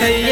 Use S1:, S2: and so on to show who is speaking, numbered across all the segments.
S1: thấy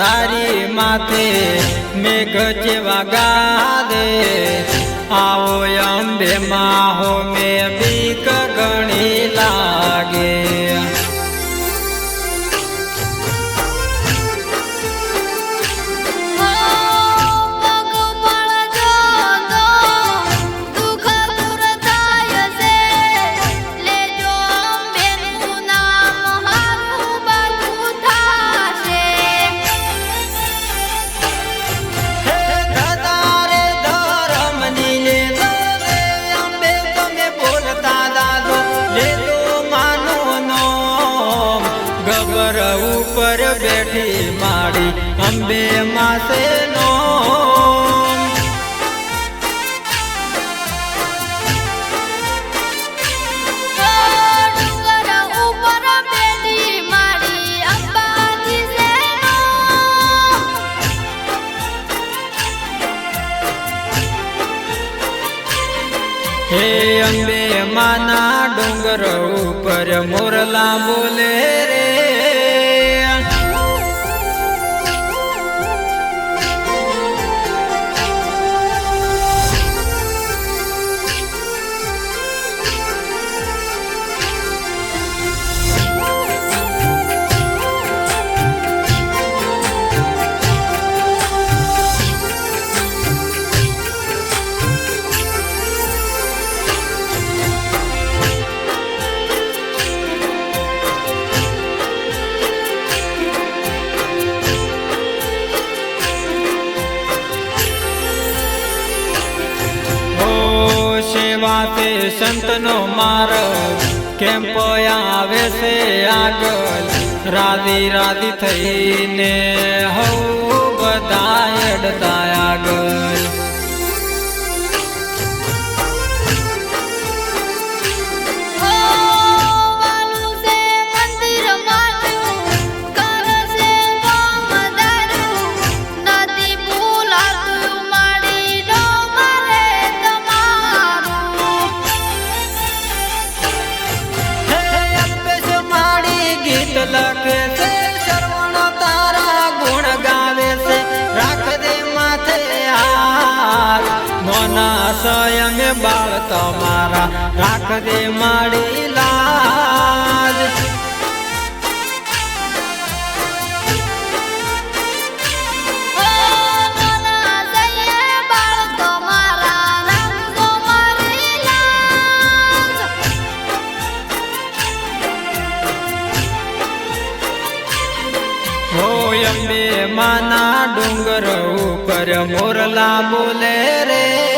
S1: અંધારી માથે મેઘ જેવા ગાદે આવો અંબે માં હો ગબર ઉપર બેઠી માડી અંબે માસે
S2: સેનો
S1: હે અંબે માના ડુંગર ઉપર મોરલા બોલે રે. સેવા તે સંતનો માર્ગ કેમ્પ આવે છે આગળ? રાધી રાધી થઈને હવ બધા અડતા આગળ. બાળ તમારા
S2: રાખજે મારા લાજ.
S1: અંબે માના ડુંગર ઉપર મોરલા બોલે રે.